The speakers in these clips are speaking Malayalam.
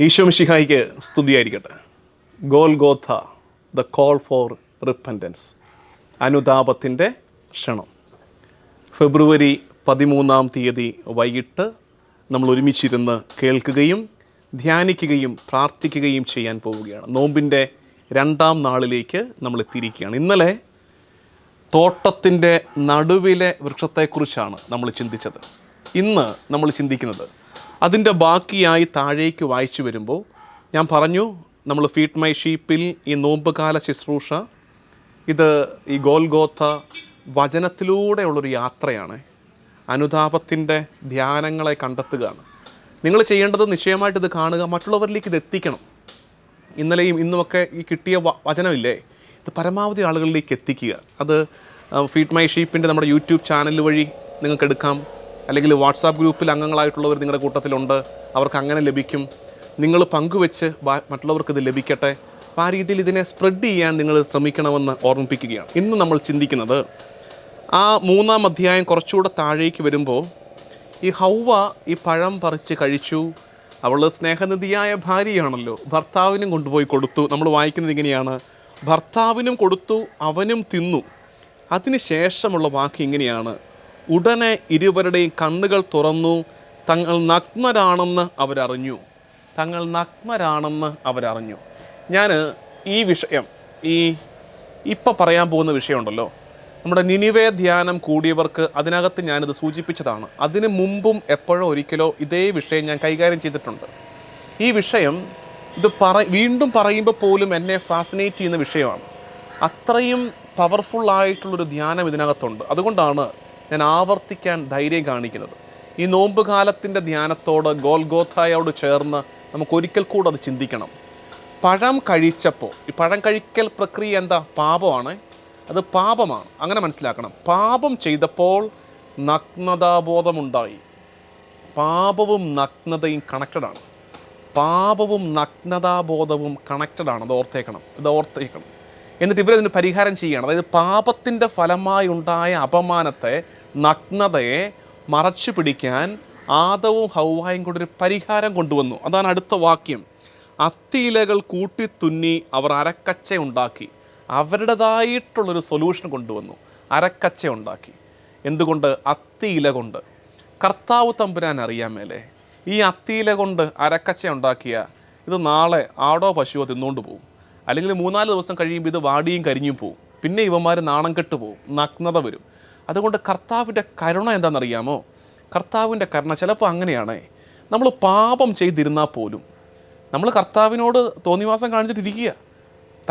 ഈശോ മിഷിഹായിക്ക് സ്തുതിയായിരിക്കട്ടെ. Golgotha the call for repentance അനുതാപത്തിന്റെ ക്ഷണം. ഫെബ്രുവരി പതിമൂന്നാം തീയതി വൈകിട്ട് നമ്മൾ ഒരുമിച്ചിരുന്ന് കേൾക്കുകയും ധ്യാനിക്കുകയും പ്രാർത്ഥിക്കുകയും ചെയ്യാൻ പോവുകയാണ്. നോമ്പിന്റെ രണ്ടാം നാളിലേക്ക് നമ്മൾ എത്തിയിരിക്കുകയാണ്. ഇന്നലെ തോട്ടത്തിന്റെ നടുവിലെ വൃക്ഷത്തെക്കുറിച്ചാണ് നമ്മൾ ചിന്തിച്ചത്. ഇന്ന് നമ്മൾ ചിന്തിക്കുന്നത് അതിന്റെ ബാക്കിയായി താഴേക്ക് വായിച്ചു വരുമ്പോൾ ഞാൻ പറഞ്ഞു നമ്മൾ ഫീഡ് മൈ ഷീപ്പിൽ ഈ നോമ്പുകാല ശുശ്രൂഷ ഇത് ഈ ഗോൽഗോത്ത വചനത്തിലൂടെയുള്ളൊരു യാത്രയാണ്. അനുതാപത്തിന്റെ ധ്യാനങ്ങളെ കണ്ടെത്തുകയാണ്. നിങ്ങൾ ചെയ്യേണ്ടത് നിശ്ചയമായിട്ട് ഇത് കാണുക മറ്റുള്ളവരിലേക്ക് ഇത് എത്തിക്കണം. ഇന്നലെയും ഇന്നുമൊക്കെ ഈ കിട്ടിയ വചനമില്ലേ? ഇത് പരമാവധി ആളുകളിലേക്ക് എത്തിക്കുക. അത് ഫീഡ് മൈ ഷീപ്പിന്റെ നമ്മുടെ യൂട്യൂബ് ചാനൽ വഴി നിങ്ങൾക്ക് എടുക്കാം. അല്ലെങ്കിൽ വാട്സാപ്പ് ഗ്രൂപ്പിൽ അംഗങ്ങളായിട്ടുള്ളവർ നിങ്ങളുടെ കൂട്ടത്തിലുണ്ട് അവർക്ക് അങ്ങനെ ലഭിക്കും. നിങ്ങൾ പങ്കുവെച്ച് മറ്റുള്ളവർക്ക് ഇത് ലഭിക്കട്ടെ. അപ്പോൾ ആ രീതിയിൽ ഇതിനെ സ്പ്രെഡ് ചെയ്യാൻ നിങ്ങൾ ശ്രമിക്കണമെന്ന് ഓർമ്മിപ്പിക്കുകയാണ്. ഇന്ന് നമ്മൾ ചിന്തിക്കുന്നത് ആ മൂന്നാം അധ്യായം കുറച്ചുകൂടെ താഴേക്ക് വരുമ്പോൾ ഈ ഹൗവ ഈ പഴം പറിച്ച് കഴിച്ചു. അവൾ സ്നേഹനിധിയായ ഭാര്യയാണല്ലോ. ഭർത്താവിനും കൊണ്ടുപോയി കൊടുത്തു. നമ്മൾ വായിക്കുന്നത് ഇങ്ങനെയാണ്. ഭർത്താവിനും കൊടുത്തു അവനും തിന്നു. അതിന് ശേഷമുള്ള വാക്ക് ഇങ്ങനെയാണ്. ഉടനെ ഇരുവരുടെയും കണ്ണുകൾ തുറന്നു തങ്ങൾ നഗ്നരാണെന്ന് അവരറിഞ്ഞു. തങ്ങൾ നഗ്നരാണെന്ന് അവരറിഞ്ഞു. ഞാൻ ഈ വിഷയം ഈ ഇപ്പം പറയാൻ പോകുന്ന വിഷയമുണ്ടല്ലോ. നമ്മുടെ നിനിവേ ധ്യാനം കൂടിയവർക്ക് അതിനകത്ത് ഞാനിത് സൂചിപ്പിച്ചതാണ്. അതിന് മുമ്പും എപ്പോഴോ ഒരിക്കലോ ഇതേ വിഷയം ഞാൻ കൈകാര്യം ചെയ്തിട്ടുണ്ട്. ഈ വിഷയം ഇത് പറ വീണ്ടും പറയുമ്പോൾ പോലും എന്നെ ഫാസിനേറ്റ് ചെയ്യുന്ന വിഷയമാണ്. അത്രയും പവർഫുൾ ആയിട്ടുള്ളൊരു ധ്യാനം ഇതിനകത്തുണ്ട്. അതുകൊണ്ടാണ് ഞാൻ ആവർത്തിക്കാൻ ധൈര്യം കാണിക്കുന്നത്. ഈ നോമ്പ് കാലത്തിന്റെ ധ്യാനത്തോട് ഗോൽഗോഥായോട് ചേർന്ന് നമുക്ക് ഒരിക്കൽ കൂടെ അത് ചിന്തിക്കണം. പഴം കഴിച്ചപ്പോൾ ഈ പഴം കഴിക്കൽ പ്രക്രിയ എന്താ? പാപമാണ്. അത് പാപമാണ്. അങ്ങനെ മനസ്സിലാക്കണം. പാപം ചെയ്തപ്പോൾ നഗ്നതാബോധമുണ്ടായി. പാപവും നഗ്നതയും കണക്റ്റഡാണ് പാപവും നഗ്നതാബോധവും കണക്റ്റഡാണ് അത് ഓർത്തേക്കണം. ഇത് ഓർത്തേക്കണം. എന്നിട്ട് ഇവരതിന് പരിഹാരം ചെയ്യണം. അതായത് പാപത്തിന്റെ ഫലമായി ഉണ്ടായ അപമാനത്തെ നഗ്നതയെ മറച്ചു പിടിക്കാൻ ആദവും ഹൗവായും കൂടി ഒരു പരിഹാരം കൊണ്ടുവന്നു. അതാണ് അടുത്ത വാക്യം. അത്തിയിലകൾ കൂട്ടിത്തുന്നി അവർ അരക്കച്ച ഉണ്ടാക്കി. അവരുടേതായിട്ടുള്ളൊരു സൊല്യൂഷൻ കൊണ്ടുവന്നു. അരക്കച്ച ഉണ്ടാക്കി. എന്തുകൊണ്ട്? അത്തിയില കൊണ്ട്. കർത്താവ് തമ്പുരാൻ അറിയാൻ മേലെ ഈ അത്തിയില കൊണ്ട് അരക്കച്ച ഉണ്ടാക്കിയ ഇത് നാളെ ആടോ പശുവോ തിന്നുകൊണ്ട് പോകും അല്ലെങ്കിൽ മൂന്നാൽ ദിവസം കഴിയുമ്പോൾ ഇത് വാടിയും കരിഞ്ഞും പോകും പിന്നെ ഇവന്മാർ നാണം കെട്ട് പോകും നഗ്നത വരും. അതുകൊണ്ട് കർത്താവിന്റെ കരുണ എന്താണെന്നറിയാമോ? കർത്താവിന്റെ കരുണ ചിലപ്പോൾ അങ്ങനെയാണ്. നമ്മൾ പാപം ചെയ്തിരുന്നാൽ പോലും നമ്മൾ കർത്താവിനോട് തോന്നിവാസം കാണിച്ചിട്ടിരിക്കുക.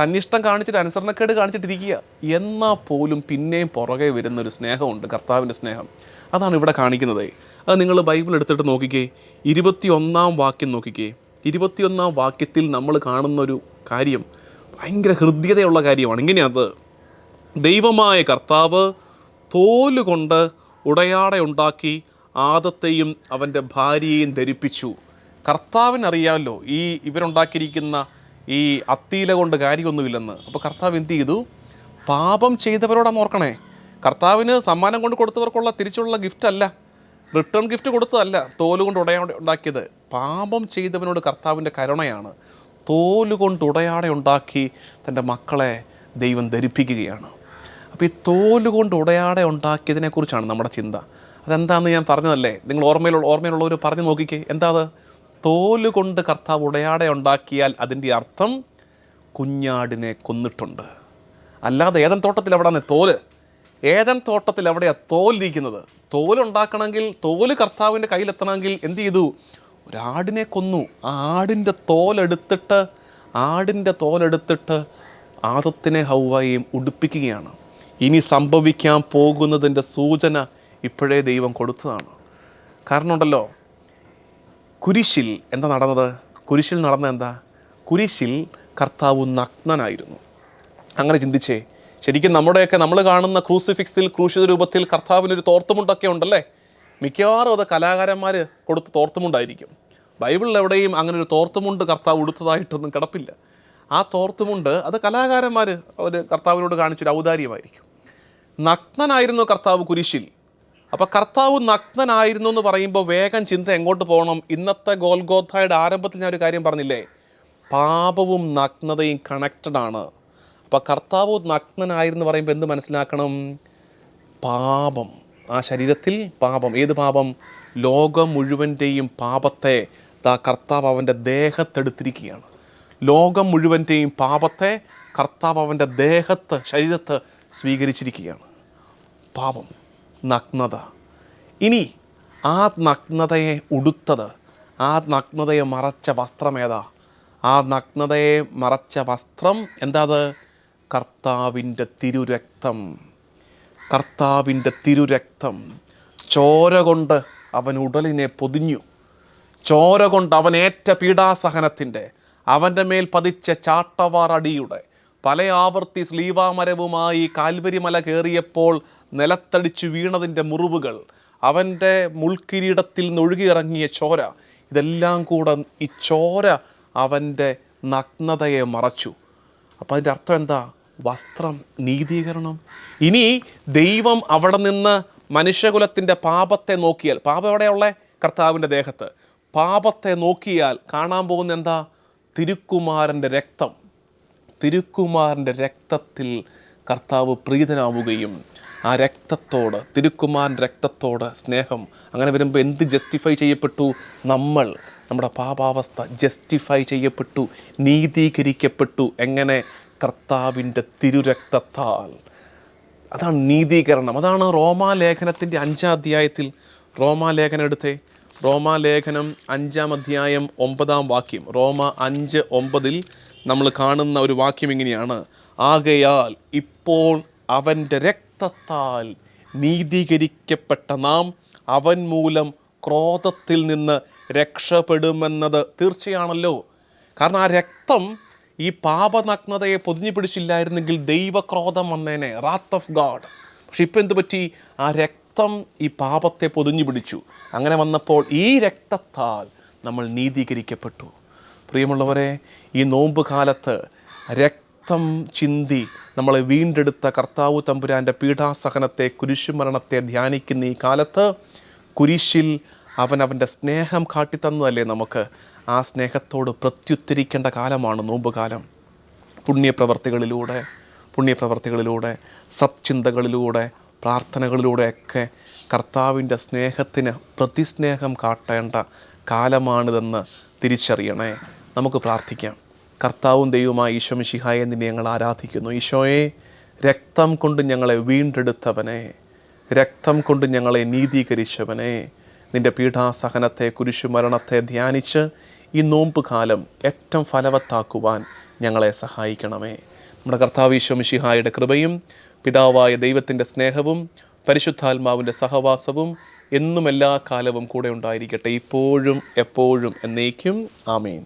തന്നിഷ്ടം കാണിച്ചിട്ട് അനുസരണക്കേട് കാണിച്ചിട്ടിരിക്കുക. എന്നാൽ പോലും പിന്നെയും പുറകെ വരുന്നൊരു സ്നേഹമുണ്ട്. കർത്താവിന്റെ സ്നേഹം. അതാണ് ഇവിടെ കാണിക്കുന്നത്. അത് നിങ്ങൾ ബൈബിൾ എടുത്തിട്ട് നോക്കിക്കേ. ഇരുപത്തിയൊന്നാം വാക്യം നോക്കിക്കേ. ഇരുപത്തിയൊന്നാം വാക്യത്തിൽ നമ്മൾ കാണുന്നൊരു കാര്യം. ഭയങ്കര ഹൃദ്യതയുള്ള കാര്യമാണ്. ഇങ്ങനെയത് ദൈവമായ കർത്താവ് തോലുകൊണ്ട് ഉടയാട ഉണ്ടാക്കി ആദത്തെയും അവന്റെ ഭാര്യയെയും ധരിപ്പിച്ചു. കർത്താവിനറിയാമല്ലോ ഈ ഇവരുണ്ടാക്കിയിരിക്കുന്ന ഈ അത്തീല കൊണ്ട് കാര്യമൊന്നുമില്ലെന്ന്. അപ്പോൾ കർത്താവ് എന്ത് ചെയ്തു? പാപം ചെയ്തവരോടാണ് ഓർക്കണേ. കർത്താവിന് സമ്മാനം കൊണ്ട് കൊടുത്തവർക്കുള്ള തിരിച്ചുള്ള ഗിഫ്റ്റ് അല്ല. Return gift കൊടുത്തതല്ല. തോലുകൊണ്ട് ഉടയാ ഉണ്ടാക്കിയത്. പാപം ചെയ്തവനോട് കർത്താവിന്റെ കരുണയാണ്. തോൽ കൊണ്ട് ഉടയാട ഉണ്ടാക്കി തന്റെ മക്കളെ ദൈവം ധരിപ്പിക്കുകയാണ്. അപ്പോൾ ഈ തോലുകൊണ്ട് ഉടയാട ഉണ്ടാക്കിയതിനെക്കുറിച്ചാണ് നമ്മുടെ ചിന്ത. അതെന്താണെന്ന് ഞാൻ പറഞ്ഞതല്ലേ? നിങ്ങൾ ഓർമ്മയിലുള്ള ഓർമ്മയിലുള്ളവർ പറഞ്ഞു നോക്കിക്കേ. എന്താ അത്? തോലുകൊണ്ട് കർത്താവ് ഉടയാട ഉണ്ടാക്കിയാൽ അതിന്റെ അർത്ഥം കുഞ്ഞാടിനെ കൊന്നിട്ടുണ്ട്. അല്ലാതെ ഏതൻ തോട്ടത്തിൽ എവിടെയാണ് തോൽ? ഏതൻ തോട്ടത്തിൽ എവിടെയാണ് തോലിരിക്കുന്നത് തോലുണ്ടാക്കണമെങ്കിൽ തോൽ കർത്താവിന്റെ കയ്യിലെത്തണമെങ്കിൽ എന്ത് ചെയ്തു? ഒരാടിനെ കൊന്നു. ആ ആടിന്റെ തോലെടുത്തിട്ട് ആടിന്റെ തോലെടുത്തിട്ട് ആദത്തിനെ ഹൗവയും ഉടുപ്പിക്കുകയാണ്. ഇനി സംഭവിക്കാൻ പോകുന്നതിന്റെ സൂചന ഇപ്പോഴേ ദൈവം കൊടുത്തതാണ്. കാരണം ഉണ്ടല്ലോ കുരിശിൽ എന്താ നടന്നത്? കുരിശിൽ നടന്നത് എന്താ? കുരിശിൽ കർത്താവ് നഗ്നനായിരുന്നു. അങ്ങനെ ചിന്തിച്ചേ ശരിക്കും നമ്മുടെയൊക്കെ നമ്മൾ കാണുന്ന ക്രൂസിഫിക്സിൽ ക്രൂശിത രൂപത്തിൽ കർത്താവിനൊരു തോർത്തുമുണ്ടൊക്കെ ഉണ്ടല്ലേ? മിക്കവാറും അത് കലാകാരന്മാർ കൊടുത്ത് തോർത്തുമുണ്ടായിരിക്കും. ബൈബിളിൽ എവിടെയും അങ്ങനെ ഒരു തോർത്തുമുണ്ട് കർത്താവ് ഉടുത്തതായിട്ടൊന്നും കിടപ്പില്ല. ആ തോർത്തുമുണ്ട് അത് കലാകാരന്മാർ അവർ കർത്താവിനോട് കാണിച്ചൊരു ഔദാര്യമായിരിക്കും. നഗ്നനായിരുന്നു കർത്താവ് കുരിശിൽ. അപ്പോൾ കർത്താവ് നഗ്നനായിരുന്നു എന്ന് പറയുമ്പോൾ വേഗം ചിന്ത എങ്ങോട്ട് പോകണം? ഇന്നത്തെ ഗോൽഗോഥയുടെ ആരംഭത്തിൽ ഞാൻ ഒരു കാര്യം പറഞ്ഞില്ലേ? പാപവും നഗ്നതയും കണക്റ്റഡ് ആണ്. അപ്പോൾ കർത്താവ് നഗ്നനായിരുന്നു പറയുമ്പോൾ എന്ത് മനസ്സിലാക്കണം? പാപം. ആ ശരീരത്തിൽ പാപം ഏത് പാപം? ലോകം മുഴുവന്റെയും പാപത്തെ ദാ കർത്താവ് അവന്റെ ദേഹത്തെടുത്തിരിക്കുകയാണ്. ലോകം മുഴുവന്റെയും പാപത്തെ കർത്താവ് അവന്റെ ദേഹത്ത് ശരീരത്ത് സ്വീകരിച്ചിരിക്കുകയാണ്. പാപം നഗ്നത. ഇനി ആ നഗ്നതയെ ഉടുത്തത് ആ നഗ്നതയെ മറച്ച വസ്ത്രം ഏതാ? ആ നഗ്നതയെ മറച്ച വസ്ത്രം എന്താ അത്? കർത്താവിന്റെ തിരുരക്തം. കർത്താവിന്റെ തിരുരക്തം ചോര കൊണ്ട് അവൻ ഉടലിനെ പൊതിഞ്ഞു. ചോര കൊണ്ട് അവൻ ഏറ്റ പീഡാസഹനത്തിന്റെ അവന്റെ മേൽ പതിച്ച ചാട്ടവാറടിയുടെ പല ആവർത്തി സ്ലീവാമരവുമായി കാൽവരിമല കയറിയപ്പോൾ നിലത്തടിച്ചു വീണതിന്റെ മുറിവുകൾ അവന്റെ മുൾക്കിരീടത്തിൽ നൊഴുകിയിറങ്ങിയ ചോര ഇതെല്ലാം കൂടെ ഈ ചോര അവന്റെ നഗ്നതയെ മറച്ചു. അപ്പോൾ അതിന്റെ അർത്ഥം എന്താ? വസ്ത്രം നീതീകരണം. ഇനി ദൈവം അവിടെ നിന്ന് മനുഷ്യകുലത്തിന്റെ പാപത്തെ നോക്കിയാൽ പാപം എവിടെയുള്ള? കർത്താവിന്റെ ദേഹത്ത്. പാപത്തെ നോക്കിയാൽ കാണാൻ പോകുന്ന എന്താ? തിരുക്കുമാരന്റെ രക്തം. തിരുക്കുമാരന്റെ രക്തത്തിൽ കർത്താവ് പ്രീതനാവുകയും ആ രക്തത്തോട് തിരുക്കുമാരന്റെ രക്തത്തോട് സ്നേഹം. അങ്ങനെ വരുമ്പോൾ എന്ത് ജസ്റ്റിഫൈ ചെയ്യപ്പെട്ടു? നമ്മൾ നമ്മുടെ പാപാവസ്ഥ ജസ്റ്റിഫൈ ചെയ്യപ്പെട്ടു നീതീകരിക്കപ്പെട്ടു. എങ്ങനെ? കർത്താവിന്റെ തിരുരക്തത്താൽ. അതാണ് നീതീകരണം. അതാണ് റോമാലേഖനത്തിന്റെ അഞ്ചാം അധ്യായത്തിൽ റോമാലേഖനം എടുത്തേ. റോമാലേഖനം അഞ്ചാം അധ്യായം ഒമ്പതാം വാക്യം. റോമ അഞ്ച് ഒമ്പതിൽ നമ്മൾ കാണുന്ന ഒരു വാക്യം ഇങ്ങനെയാണ്. ആകയാൽ ഇപ്പോൾ അവന്റെ രക്തത്താൽ നീതീകരിക്കപ്പെട്ട നാം അവൻ മൂലം ക്രോധത്തിൽ നിന്ന് രക്ഷപ്പെടുമെന്നത് തീർച്ചയാണല്ലോ. കാരണം ആ രക്തം ഈ പാപനഗ്നതയെ പൊതിഞ്ഞു പിടിച്ചില്ലായിരുന്നെങ്കിൽ ദൈവക്രോധം വന്നേനെ റാത്ത് ഓഫ് ഗാഡ് പക്ഷെ ഇപ്പം എന്ത് പറ്റി? ആ രക്തം ഈ പാപത്തെ പൊതിഞ്ഞു പിടിച്ചു അങ്ങനെ വന്നപ്പോൾ ഈ രക്തത്താൽ നമ്മൾ നീതീകരിക്കപ്പെട്ടു. പ്രിയമുള്ളവരെ ഈ നോമ്പ് കാലത്ത് രക്തം ചിന്തി നമ്മളെ വീണ്ടെടുത്ത കർത്താവ് തമ്പുരാന്റെ പീഠാസഹനത്തെ കുരിശുമരണത്തെ ധ്യാനിക്കുന്ന ഈ കാലത്ത് കുരിശിൽ അവൻ അവന്റെ സ്നേഹം കാട്ടിത്തന്നതല്ലേ നമുക്ക്? ആ സ്നേഹത്തോട് പ്രത്യുത്തരിക്കേണ്ട കാലമാണ് നോമ്പുകാലം. പുണ്യപ്രവർത്തികളിലൂടെ പുണ്യപ്രവർത്തികളിലൂടെ സത്ചിന്തകളിലൂടെ പ്രാർത്ഥനകളിലൂടെയൊക്കെ കർത്താവിന്റെ സ്നേഹത്തിന് പ്രതിസ്നേഹം കാട്ടേണ്ട കാലമാണിതെന്ന് തിരിച്ചറിയണേ. നമുക്ക് പ്രാർത്ഥിക്കാം. കർത്താവും ദൈവമായ ഈശോ മിശിഹായെ നിന്നെ ഞങ്ങൾ ആരാധിക്കുന്നു. ഈശോയെ രക്തം കൊണ്ട് ഞങ്ങളെ വീണ്ടെടുത്തവനെ രക്തം കൊണ്ട് ഞങ്ങളെ നീതീകരിച്ചവനെ നിന്റെ പീഠാസഹനത്തെ കുരിശുമരണത്തെ ധ്യാനിച്ച് ഈ നോമ്പ് കാലം ഏറ്റവും ഫലവത്താക്കുവാൻ ഞങ്ങളെ സഹായിക്കണമേ. നമ്മുടെ കർത്താവ് ഈശ്വമിഷിഹായുടെ കൃപയും പിതാവായ ദൈവത്തിന്റെ സ്നേഹവും പരിശുദ്ധാത്മാവിന്റെ സഹവാസവും എന്നും എല്ലാ കാലവും കൂടെ ഉണ്ടായിരിക്കട്ടെ. ഇപ്പോഴും എപ്പോഴും എന്നേക്കും. ആമേൻ.